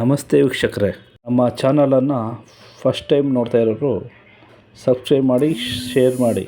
ನಮಸ್ತೆ ವೀಕ್ಷಕರೇ. ನಮ್ಮ ಚಾನಲನ್ನು ಫಸ್ಟ್ ಟೈಮ್ ನೋಡ್ತಾ ಇರೋರು ಸಬ್ಸ್ಕ್ರೈಬ್ ಮಾಡಿ ಶೇರ್ ಮಾಡಿ.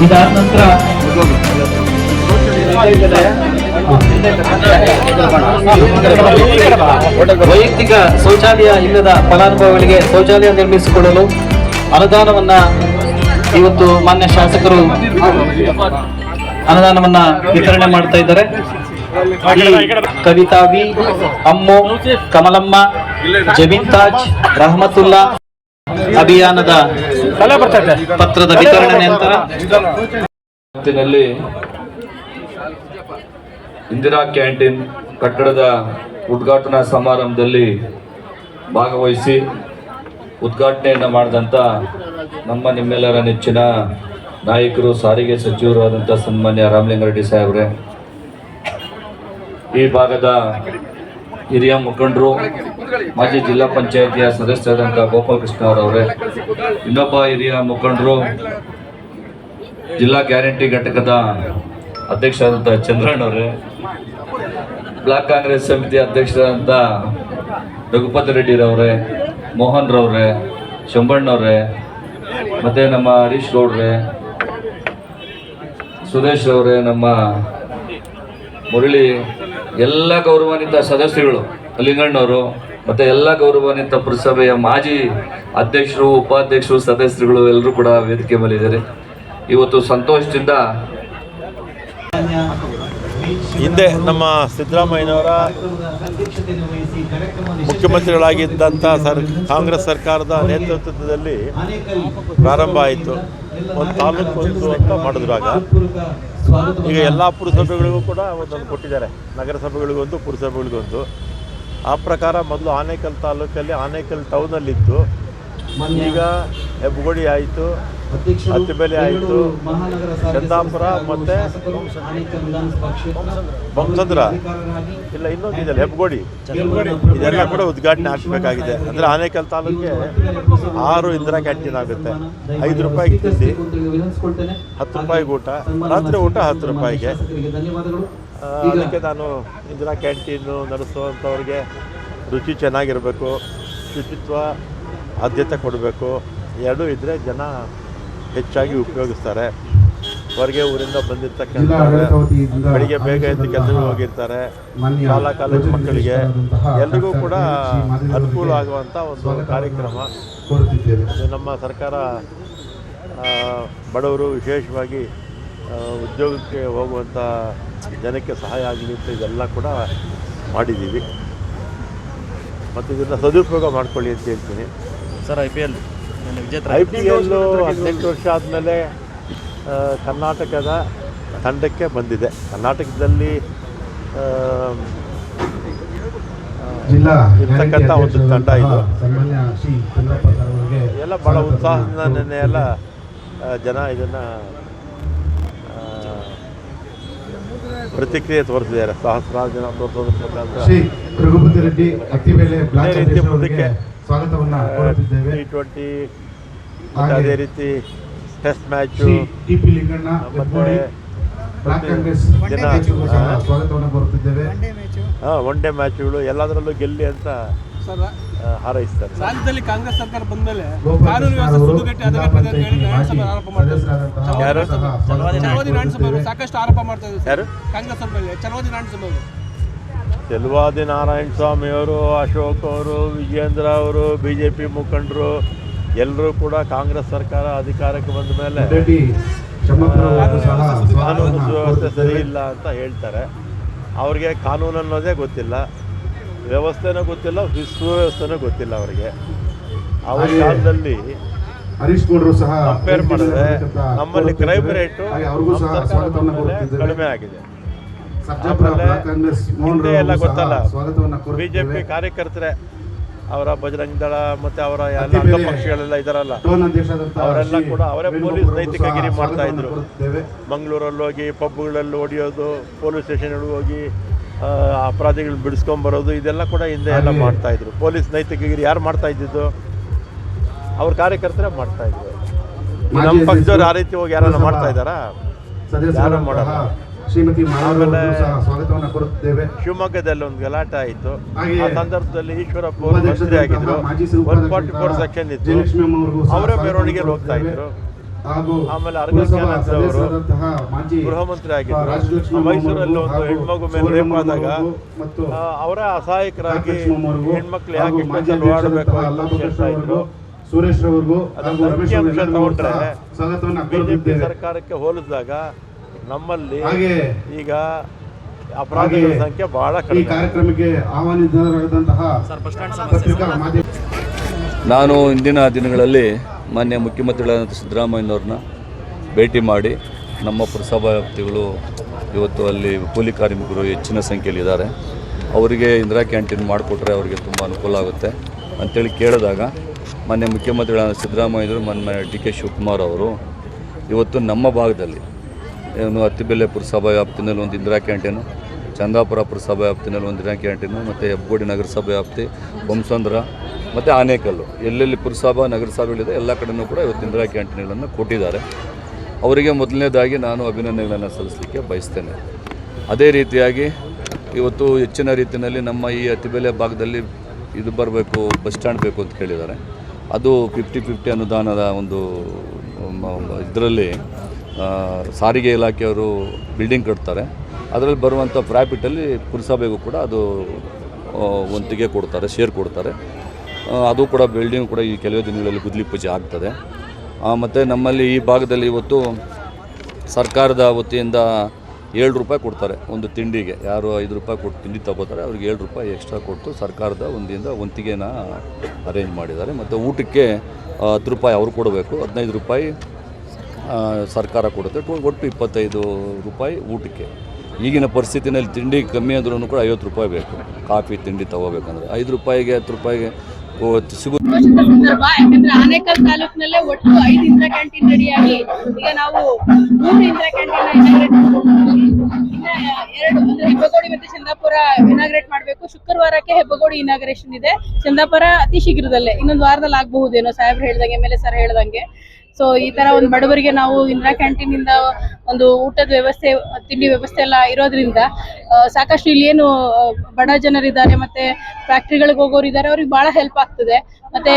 ಇದಾದ ನಂತರ ವೈಯಕ್ತಿಕ ಶೌಚಾಲಯ ಇಲ್ಲದ ಫಲಾನುಭವಿಗಳಿಗೆ ಶೌಚಾಲಯ ನಿರ್ಮಿಸಿಕೊಳ್ಳಲು ಅನುದಾನವನ್ನ ಇವತ್ತು ಮಾನ್ಯ ಶಾಸಕರು ಅನುದಾನವನ್ನ ವಿತರಣೆ ಮಾಡ್ತಾ ಇದ್ದಾರೆ. ಕವಿತಾವಿ ಅಮ್ಮು, ಕಮಲಮ್ಮ ಜಬೀನ್ ತಾಜ್ ರಹಮತುಲ್ಲಾ ಅಭಿಯಾನದ ಪತ್ರದ ವಿತರಣೆ ನಂತರ ಇಂದಿರಾ ಕ್ಯಾಂಟೀನ್ ಕಟ್ಟಡದ ಉದ್ಘಾಟನಾ ಸಮಾರಂಭದಲ್ಲಿ ಭಾಗವಹಿಸಿ ಉದ್ಘಾಟನೆಯನ್ನು ಮಾಡಿದಂಥ ನಮ್ಮ ನಿಮ್ಮೆಲ್ಲರ ನೆಚ್ಚಿನ ನಾಯಕರು, ಸಾರಿಗೆ ಸಚಿವರು ಆದಂಥ ಸನ್ಮಾನ್ಯ ರಾಮಲಿಂಗಾರೆಡ್ಡಿ ಸಾಹೇಬ್ರೆ. ಈ ಭಾಗದ ಹಿರಿಯ ಮುಖಂಡರು, ಮಾಜಿ ಜಿಲ್ಲಾ ಪಂಚಾಯತಿಯ ಸದಸ್ಯರಾದಂಥ ಗೋಪಾಲಕೃಷ್ಣ ಅವರವರೇ, ಇನ್ನೊಬ್ಬ ಹಿರಿಯ ಮುಖಂಡರು, ಜಿಲ್ಲಾ ಗ್ಯಾರಂಟಿ ಘಟಕದ ಅಧ್ಯಕ್ಷರಾದಂಥ ಚಂದ್ರಣ್ಣ ಅವರೇ, ಬ್ಲಾಕ್ ಕಾಂಗ್ರೆಸ್ ಸಮಿತಿ ಅಧ್ಯಕ್ಷರಾದಂಥ ರಘುಪತಿ ರೆಡ್ಡಿರವರೇ, ಮೋಹನ್ ರವ್ರೆ ಶಂಬಣ್ಣವ್ರೆ ಮತ್ತು ನಮ್ಮ ಹರೀಶ್ ಗೌಡ್ರೆ, ಸುರೇಶ್ ಅವರೇ ನಮ್ಮ ಮುರಳಿ ಎಲ್ಲ ಗೌರವಾನ್ವಿತ ಸದಸ್ಯಗಳು ಲಿಂಗಣ್ಣವರು ಮತ್ತು ಎಲ್ಲ ಗೌರವಾನ್ವಿತ ಪುರಸಭೆಯ ಮಾಜಿ ಅಧ್ಯಕ್ಷರು, ಉಪಾಧ್ಯಕ್ಷರು, ಸದಸ್ಯರುಗಳು ಎಲ್ಲರೂ ಕೂಡ ವೇದಿಕೆ ಮೇಲಿದ್ದಾರೆ ಇವತ್ತು ಸಂತೋಷದಿಂದ ಹಿಂದೆ ನಮ್ಮ ಸಿದ್ದರಾಮಯ್ಯನವರ ಮುಖ್ಯಮಂತ್ರಿಗಳಾಗಿದ್ದಂಥ ಸರ್, ಕಾಂಗ್ರೆಸ್ ಸರ್ಕಾರದ ನೇತೃತ್ವದಲ್ಲಿ ಪ್ರಾರಂಭ ಆಯಿತು. ಒಂದು ತಾಲೂಕು ಅಂತ ಮಾಡಿದ್ರು ಆಗ. ಈಗ ಎಲ್ಲ ಪುರಸಭೆಗಳಿಗೂ ಕೂಡ ಒಂದೊಂದು ಕೊಟ್ಟಿದ್ದಾರೆ. ನಗರಸಭೆಗಳಿಗೊಂದು ಪುರಸಭೆಗಳಿಗೊಂದು. ಆ ಪ್ರಕಾರ ಮೊದಲು ಆನೇಕಲ್ ತಾಲೂಕಲ್ಲಿ ಆನೇಕಲ್ ಟೌನಲ್ಲಿತ್ತು ಈಗ ಹೆಬ್ಬಗೋಡಿ ಆಯಿತು ಹತ್ತಿಬೆಲೆ ಆಯಿತು ಚಂದಾಪುರ ಮತ್ತು ಬೊಮ್ಮಸಂದ್ರ ಇಲ್ಲ ಇನ್ನೊಂದು ಇದೆಯಲ್ಲ ಹೆಬ್ಬಗೋಡಿ. ಇದೆಲ್ಲ ಕೂಡ ಉದ್ಘಾಟನೆ ಹಾಕಬೇಕಾಗಿದೆ. ಅಂದರೆ ಆನೇಕಲ್ ತಾಲೂಕಿಗೆ ಆರು ಇಂದಿರಾ ಕ್ಯಾಂಟೀನ್ ಆಗುತ್ತೆ. ಐದು ರೂಪಾಯಿ ತಿಂಡಿ ಹತ್ತು ರೂಪಾಯಿಗೆ ಊಟ ರಾತ್ರಿ ಊಟ ಹತ್ತು ರೂಪಾಯಿಗೆ. ಅದಕ್ಕೆ ನಾನು ಇಂದಿರಾ ಕ್ಯಾಂಟೀನು ನಡೆಸುವಂಥವ್ರಿಗೆ ರುಚಿ ಚೆನ್ನಾಗಿರಬೇಕು. ಶುಚಿತ್ವ ಆದ್ಯತೆ ಕೊಡಬೇಕು. ಎರಡೂ ಇದ್ದರೆ ಜನ ಹೆಚ್ಚಾಗಿ ಉಪಯೋಗಿಸ್ತಾರೆ. ಹೊರಗೆ ಊರಿಂದ ಬಂದಿರ್ತಕ್ಕಂಥ ಬೆಳಿಗ್ಗೆ ಬೇಗ ಎದ್ದು ಕೆಲಸಕ್ಕೆ ಹೋಗಿರ್ತಾರೆ. ಶಾಲಾ ಕಾಲೇಜು ಮಕ್ಕಳಿಗೆ ಎಲ್ರಿಗೂ ಕೂಡ ಅನುಕೂಲ ಆಗುವಂಥ ಒಂದು ಕಾರ್ಯಕ್ರಮ. ನಮ್ಮ ಸರ್ಕಾರ ಬಡವರು ವಿಶೇಷವಾಗಿ ಉದ್ಯೋಗಕ್ಕೆ ಹೋಗುವಂಥ ಜನಕ್ಕೆ ಸಹಾಯ ಆಗಲಿ ಅಂತ ಇದೆಲ್ಲ ಕೂಡ ಮಾಡಿದ್ದೀವಿ. ಮತ್ತು ಇದನ್ನು ಸದುಪಯೋಗ ಮಾಡ್ಕೊಳ್ಳಿ ಅಂತ ಹೇಳ್ತೀನಿ. Sir I P L I P L ಹದಿನೆಂಟು ವರ್ಷ ಆದಮೇಲೆ ಕರ್ನಾಟಕದ ತಂಡಕ್ಕೆ ಬಂದಿದೆ. ಕರ್ನಾಟಕದಲ್ಲಿ ಇರ್ತಕ್ಕಂಥ ಒಂದು ತಂಡ ಇದು. ಎಲ್ಲ ಭಾಳ ಉತ್ಸಾಹದಿಂದ ನೆನ್ನೆ ಎಲ್ಲ ಜನ ಇದನ್ನು ಪ್ರತಿಕ್ರಿಯೆ ತೋರಿಸಿದ್ದಾರೆ. ಸಹಸ್ರಾರು ಜನ ತೋರಿಸೋದ್ರ ಮುಖಾಂತರ. ಮುಂದಕ್ಕೆ ಸ್ವಾಗತವನ್ನ ಕೋರುತ್ತಿದ್ದೇವೆ ಟಿ ಟ್ವೆಂಟಿ ಅದೇ ರೀತಿ test match T P Linganna ಮತ್ತೆ ಬ್ಲಾಕ್ ಕಾಂಗ್ರೆಸ್ ಜನ ಸ್ವಾಗತವನ್ನು ಕೋರುತ್ತಿದ್ದೇವೆ ಹಾಂ ಒನ್ ಡೇ ಮ್ಯಾಚ್ಗಳು ಎಲ್ಲದರಲ್ಲೂ ಗೆಲ್ಲಿ ಅಂತ ಹಾರೈಸ್ತಾರೆ ರಾಜ್ಯದಲ್ಲಿ ಕಾಂಗ್ರೆಸ್ ಸರ್ಕಾರ ಬಂದ್ಮೇಲೆ ಕಾನೂನು ವ್ಯವಸ್ಥೆ ಸುದ್ದುಗಟ್ಟಿ ಆರೋಪ ಮಾಡ್ತಾರೆ. ಸಾಕಷ್ಟು ಆರೋಪ ಮಾಡ್ತಾ ಇದ್ದಾರೆ ಕಾಂಗ್ರೆಸ್ ಮೇಲೆ ಚಲವಾದಿ ಅವರು ಚೆಲುವಾದಿ ನಾರಾಯಣ ಸ್ವಾಮಿ ಅವರು ಅಶೋಕ್ ಅವರು ವಿಜೇಂದ್ರ ಅವರು ಬಿ ಜೆ ಪಿ ಮುಖಂಡರು ಎಲ್ಲರೂ ಕೂಡ ಕಾಂಗ್ರೆಸ್ ಸರ್ಕಾರ ಅಧಿಕಾರಕ್ಕೆ ಬಂದ ಮೇಲೆ ಕಾನೂನು ವ್ಯವಸ್ಥೆ ಸುವ್ಯವಸ್ಥೆ ಸರಿ ಇಲ್ಲ ಅಂತ ಹೇಳ್ತಾರೆ. ಅವ್ರಿಗೆ ಕಾನೂನು ಅನ್ನೋದೇ ಗೊತ್ತಿಲ್ಲ. ವ್ಯವಸ್ಥೆನೂ ಗೊತ್ತಿಲ್ಲ ಸುವ್ಯವಸ್ಥೆನೂ ಗೊತ್ತಿಲ್ಲ ಅವರಿಗೆ. ಅವ್ರ ಕಾಲದಲ್ಲಿ ಹರೀಶ್ ಗೌಡ್ರು ಸಹ ಕಂಪೇರ್ ಮಾಡಿದ್ರೆ ನಮ್ಮಲ್ಲಿ ಕ್ರೈಮ್ ರೇಟು ಕಡಿಮೆ ಆಗಿದೆ. ಹಿಂದೆ ಎಲ್ಲ ಗೊತ್ತಲ್ಲ. ಬಿಜೆಪಿ ಕಾರ್ಯಕರ್ತರೆ ಅವರ ಬಜರಂಗ ದಳ ಮತ್ತೆ ಅವರ ಎಲ್ಲ ಅಂಗಪಕ್ಷಗಳೆಲ್ಲ ಇದಾರಲ್ಲ ಅವರೆಲ್ಲ ಕೂಡ ಅವರೇ ಪೊಲೀಸ್ ನೈತಿಕ ನೈತಿಕಗಿರಿ ಮಾಡ್ತಾ ಇದ್ರು. ಮಂಗಳೂರಲ್ಲಿ ಹೋಗಿ ಪಬ್ಗಳಲ್ಲಿ ಹೊಡಿಯೋದು ಪೊಲೀಸ್ ಸ್ಟೇಷನ್ಗಳಿಗೆ ಹೋಗಿ ಅಪರಾಧಿಗಳು ಬಿಡಿಸ್ಕೊಂಬರೋದು ಇದೆಲ್ಲ ಕೂಡ ಹಿಂದೆ ಎಲ್ಲ ಮಾಡ್ತಾ ಇದ್ರು ಪೊಲೀಸ್ ನೈತಿಕಗಿರಿ ಯಾರು ಮಾಡ್ತಾ ಇದ್ದಿದ್ದು ಅವ್ರ ಕಾರ್ಯಕರ್ತರೇ ಮಾಡ್ತಾ ಇದ್ರು ನಮ್ಮ ಪಕ್ಷದವ್ರು ಆ ರೀತಿ ಹೋಗಿ ಯಾರನ್ನ ಮಾಡ್ತಾ ಇದ್ದಾರಾ ಯಾರು ಮಾಡಲ್ಲ. ಶ್ರೀಮತಿ ಸಹ ಸ್ವಾಗತವನ್ನು ಕೊಡುತ್ತೇವೆ ಶಿವಮೊಗ್ಗದಲ್ಲಿ ಒಂದು ಗಲಾಟೆ ಆಯಿತು. ಆ ಸಂದರ್ಭದಲ್ಲಿ ಈಶ್ವರಪ್ಪ ಅವರು ಆಗಿದ್ರು. ಒನ್ ಫಾರ್ಟಿ ಫೋರ್ ಸೆಕ್ಷನ್ ಇತ್ತು. ಅವ್ರಿಗೂ ಅವರೇ ಮೆರವಣಿಗೆಗೆ ಹೋಗ್ತಾ. ಇದ್ರು. ಆಮೇಲೆ ಪುರಸಭಾ ಅರಗ ಅವರು ಗೃಹ ಮಂತ್ರಿ ಆಗಿದ್ರು. ಮೈಸೂರಲ್ಲಿ ಒಂದು ಹೆಣ್ಮಗು ಮೇಲೆ ರೇಪ್ ಆದಾಗ ಅವ್ರಿಗೂ ಅವರ ಅಸಹಾಯಕರಾಗಿ ಅವ್ರಿಗೂ ಹೆಣ್ಮಕ್ಳು ಯಾಕೆ ಓಡಬೇಕು ಅಂತ ಇದ್ರು ಅವ್ರಿಗೂ ಸುರೇಶ್ ರವರಿಗೂ ಸ್ವಾಗತವನ್ನು ಬಿಜೆಪಿ ಸರ್ಕಾರಕ್ಕೆ ಹೋಲಿಸಿದಾಗ ನಮ್ಮಲ್ಲಿ ಹಾಗೆ ಈಗ ಅಪರಾಧಿಗಳ ಸಂಖ್ಯೆ ಬಹಳ ಈ ಕಡಿಮೆ ಕಾರ್ಯಕ್ರಮಕ್ಕೆ ಆಹ್ವಾನಿತರಾದಂತಹ ನಾನು ಇಂದಿನ ದಿನಗಳಲ್ಲಿ ಮಾನ್ಯ ಮುಖ್ಯಮಂತ್ರಿಗಳಾದಂಥ ಸಿದ್ದರಾಮಯ್ಯನವ್ರನ್ನ ಭೇಟಿ ಮಾಡಿ ನಮ್ಮ ಪುರಸಭಾ ವ್ಯಾಪ್ತಿಗಳು ಇವತ್ತು ಅಲ್ಲಿ ಕೂಲಿ ಕಾರ್ಮಿಕರು ಹೆಚ್ಚಿನ ಸಂಖ್ಯೆಯಲ್ಲಿ ಇದ್ದಾರೆ ಅವರಿಗೆ ಇಂದಿರಾ ಕ್ಯಾಂಟೀನ್ ಮಾಡಿಕೊಟ್ರೆ ಅವರಿಗೆ ತುಂಬ ಅನುಕೂಲ ಆಗುತ್ತೆ ಅಂತೇಳಿ ಕೇಳಿದಾಗ ಮಾನ್ಯ ಮುಖ್ಯಮಂತ್ರಿಗಳಾದ ಸಿದ್ದರಾಮಯ್ಯರು ಮಾನ್ಯ ಡಿ ಕೆ ಶಿವಕುಮಾರ್ ಅವರು ಇವತ್ತು ನಮ್ಮ ಭಾಗದಲ್ಲಿ ಏನು ಅತ್ತಿಬೆಲೆ ಪುರಸಭಾ ವ್ಯಾಪ್ತಿನಲ್ಲಿ ಒಂದು ಇಂದಿರಾ ಕ್ಯಾಂಟೀನು, ಚಂದಾಪುರ ಪುರಸಭಾ ವ್ಯಾಪ್ತಿನಲ್ಲಿ ಒಂದು ಇಂದಿರಾ ಕ್ಯಾಂಟೀನು, ಮತ್ತು ಹೆಬ್ಬೋಡಿ ನಗರಸಭೆ ವ್ಯಾಪ್ತಿ ಬೊಮ್ಮಸಂದ್ರ ಮತ್ತು ಆನೇಕಲ್ಲು. ಎಲ್ಲೆಲ್ಲಿ ಪುರಸಭಾ, ನಗರಸಭೆಗಳಿದೆ, ಎಲ್ಲ ಕಡೆಯೂ ಕೂಡ ಇವತ್ತು ಇಂದಿರಾ ಕ್ಯಾಂಟೀನ್ಗಳನ್ನು ಕೊಟ್ಟಿದ್ದಾರೆ. ಅವರಿಗೆ ಮೊದಲನೇದಾಗಿ ನಾನು ಅಭಿನಂದನೆಗಳನ್ನು ಸಲ್ಲಿಸಲಿಕ್ಕೆ ಬಯಸ್ತೇನೆ. ಅದೇ ರೀತಿಯಾಗಿ ಇವತ್ತು ಹೆಚ್ಚಿನ ರೀತಿಯಲ್ಲಿ ನಮ್ಮ ಈ ಅತಿಬೆಲೆ ಭಾಗದಲ್ಲಿ ಇದು ಬರಬೇಕು, ಬಸ್ ಸ್ಟ್ಯಾಂಡ್ ಬೇಕು ಅಂತ ಕೇಳಿದ್ದಾರೆ. ಅದು ಫಿಫ್ಟಿ ಫಿಫ್ಟಿ ಅನುದಾನದ ಒಂದು ಇದರಲ್ಲಿ ಸಾರಿಗೆ ಇಲಾಖೆಯವರು ಬಿಲ್ಡಿಂಗ್ ಕಟ್ತಾರೆ. ಅದರಲ್ಲಿ ಬರುವಂಥ ಪ್ರಾಫಿಟಲ್ಲಿ ಪುರಸಭೆಗೂ ಕೂಡ ಅದು ಒಂತಿಗೆ ಕೊಡ್ತಾರೆ, ಶೇರ್ ಕೊಡ್ತಾರೆ. ಅದು ಕೂಡ ಬಿಲ್ಡಿಂಗ್ ಕೂಡ ಈ ಕೆಲವೇ ದಿನಗಳಲ್ಲಿ ಗುದ್ಲಿ ಪೂಜೆ ಆಗ್ತದೆ. ಮತ್ತು ನಮ್ಮಲ್ಲಿ ಈ ಭಾಗದಲ್ಲಿ ಇವತ್ತು ಸರ್ಕಾರದ ವತಿಯಿಂದ ಏಳು ರೂಪಾಯಿ ಕೊಡ್ತಾರೆ ಒಂದು ತಿಂಡಿಗೆ. ಯಾರು ಐದು ರೂಪಾಯಿ ಕೊಟ್ಟು ತಿಂಡಿ ತಗೋತಾರೆ, ಅವ್ರಿಗೆ ಏಳು ರೂಪಾಯಿ ಎಕ್ಸ್ಟ್ರಾ ಕೊಟ್ಟು ಸರ್ಕಾರದ ಒಂದಿಂದ ಒಂತಿಗೆನ ಅರೇಂಜ್ ಮಾಡಿದ್ದಾರೆ. ಮತ್ತು ಊಟಕ್ಕೆ ಹತ್ತು ರೂಪಾಯಿ ಅವರು ಕೊಡಬೇಕು, ಹದಿನೈದು ರೂಪಾಯಿ ಸರ್ಕಾರ ಕೊಡುತ್ತೆ. ಟೋ- ಒಟ್ಟು ಇಪ್ಪತ್ತೈದು ರೂಪಾಯಿ ಊಟಕ್ಕೆ. ಈಗಿನ ಪರಿಸ್ಥಿತಿನಲ್ಲಿ ತಿಂಡಿ ಕಮ್ಮಿ ಅಂದ್ರೂ ಕೂಡ ಐವತ್ತು ರೂಪಾಯಿ ಬೇಕು. ಕಾಫಿ, ತಿಂಡಿ ತಗೋಬೇಕಂದ್ರೆ. ಐದು ರೂಪಾಯಿಗೆ, ಹತ್ತು ರೂಪಾಯಿಗೆ ಯಾಕಂದ್ರೆ ಆನೇಕಲ್ ತಾಲೂಕಿನಲ್ಲೇ ಒಟ್ಟು ಐದು ಇಂದ್ರ ಕ್ಯಾಂಟೀನ್ ರೆಡಿಯಾಗಿ, ಈಗ ನಾವು ಮೂರು ಇಂದ್ರ ಕ್ಯಾಂಟೀನ್ ಇನಾಗ್ರೇಟ್ ಅಂದ್ರೆ ಹೆಬ್ಬಗೋಡಿ ಮತ್ತೆ ಚಂದಾಪುರ ಇನಾಗ್ರೇಟ್ ಮಾಡಬೇಕು. ಶುಕ್ರವಾರಕ್ಕೆ ಹೆಬ್ಬಗೋಡಿ ಇನಾಗ್ರೇಷನ್ ಇದೆ. ಚಂದಾಪುರ ಅತಿ ಶೀಘ್ರದಲ್ಲೇ. ಇನ್ನೊಂದು ವಾರದಲ್ಲಿ ಆಗಬಹುದೇನೋ ಸಾಹೇಬ್ರು ಹೇಳ್ದಂಗೆ, ಎಂ ಎಲ್ ಸರ್ ಹೇಳ್ದಂಗೆ. ಸೊ ಈ ತರ ಒಂದು ಬಡವರಿಗೆ ನಾವು ಇಂದಿರಾ ಕ್ಯಾಂಟೀನ್ ಇಂದ ಒಂದು ಊಟದ ವ್ಯವಸ್ಥೆ ತಿಂಡಿ ವ್ಯವಸ್ಥೆ ಎಲ್ಲ ಇರೋದ್ರಿಂದ ಸಾಕಷ್ಟು ಇಲ್ಲಿ ಏನು ಬಡ ಜನರಿದ್ದಾರೆ ಮತ್ತೆ ಫ್ಯಾಕ್ಟ್ರಿಗಳಿಗೆ ಹೋಗೋರು ಇದ್ದಾರೆ ಅವ್ರಿಗೆ ಬಹಳ ಹೆಲ್ಪ್ ಆಗ್ತದೆ. ಮತ್ತೆ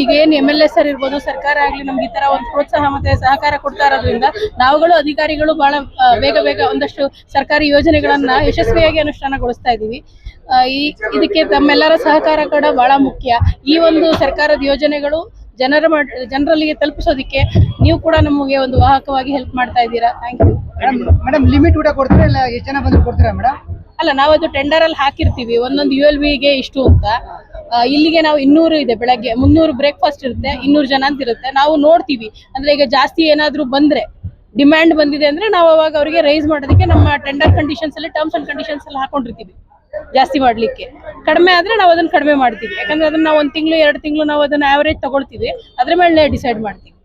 ಈಗ ಏನು ಎಂ ಎಲ್ ಎ ಸರ್ ಇರ್ಬೋದು ಸರ್ಕಾರ ಆಗ್ಲಿ ನಮ್ಗೆ ಈ ತರ ಒಂದು ಪ್ರೋತ್ಸಾಹ ಮತ್ತೆ ಸಹಕಾರ ಕೊಡ್ತಾ ಇರೋದ್ರಿಂದ ನಾವುಗಳು ಅಧಿಕಾರಿಗಳು ಬಹಳ ಬೇಗ ಬೇಗ ಒಂದಷ್ಟು ಸರ್ಕಾರಿ ಯೋಜನೆಗಳನ್ನ ಯಶಸ್ವಿಯಾಗಿ ಅನುಷ್ಠಾನಗೊಳಿಸ್ತಾ ಇದೀವಿ ಆ, ಈ ಇದಕ್ಕೆ ತಮ್ಮೆಲ್ಲರ ಸಹಕಾರ ಕೂಡ ಬಹಳ ಮುಖ್ಯ. ಈ ಒಂದು ಸರ್ಕಾರದ ಯೋಜನೆಗಳು ಜನರ ಜನರಲ್ಲಿಗೆ ತಲುಪಿಸೋದಕ್ಕೆ ನೀವು ಕೂಡ ನಮಗೆ ಒಂದು ವಾಹಕವಾಗಿ ಹೆಲ್ಪ್ ಮಾಡ್ತಾ ಇದ್ದೀರಾ. ಥ್ಯಾಂಕ್ ಯು ಮೇಡಮ್ ಲಿಮಿಟ್ ಕೂಡ ಕೊಡ್ತೀರಾ ಇಲ್ಲ ಎಷ್ಟು ಜನ ಬಂದ್ರು ಕೊಡ್ತೀರಾ ಮೇಡಮ್ ಅಲ್ಲ ನಾವು ಅದು ಟೆಂಡರ್ ಅಲ್ಲಿ ಹಾಕಿರ್ತೀವಿ. ಒಂದೊಂದು ಯು ಎಲ್ಗೆ ಇಷ್ಟು ಅಂತ. ಇಲ್ಲಿಗೆ ನಾವು ಇನ್ನೂರು ಇದೆ ಬೆಳಗ್ಗೆ. ಮುನ್ನೂರು ಬ್ರೇಕ್ಫಾಸ್ಟ್ ಇರುತ್ತೆ ಇನ್ನೂರು ಜನ ಅಂತ ಇರುತ್ತೆ. ನಾವು ನೋಡ್ತೀವಿ. ಅಂದ್ರೆ ಈಗ ಜಾಸ್ತಿ ಏನಾದರೂ ಬಂದ್ರೆ ಡಿಮ್ಯಾಂಡ್ ಬಂದಿದೆ ಅಂದ್ರೆ ನಾವು ಅವಾಗ ಅವರಿಗೆ ರೈಸ್ ಮಾಡೋದಕ್ಕೆ ನಮ್ಮ ಟೆಂಡರ್ ಕಂಡೀಷನ್ಸ್ ಅಲ್ಲಿ ಟರ್ಮ್ಸ್ ಅಂಡ್ ಕಂಡೀಷನ್ಸ್ ಅಲ್ಲಿ ಹಾಕೊಂಡಿರ್ತೀವಿ. ಜಾಸ್ತಿ ಮಾಡ್ಲಿಕ್ಕೆ. ಕಡಿಮೆ ಆದ್ರೆ ನಾವು ಅದನ್ನ ಕಡಿಮೆ ಮಾಡ್ತೀವಿ. ಯಾಕಂದ್ರೆ ಅದನ್ನ ನಾವು ಒಂದ್ ತಿಂಗಳು, ಎರಡು ತಿಂಗಳು ನಾವು ಅದನ್ನ ಆವರೇಜ್ ತಗೊಳ್ತೀವಿ. ಅದ್ರ ಮೇಲೆ ಡಿಸೈಡ್ ಮಾಡ್ತೀವಿ.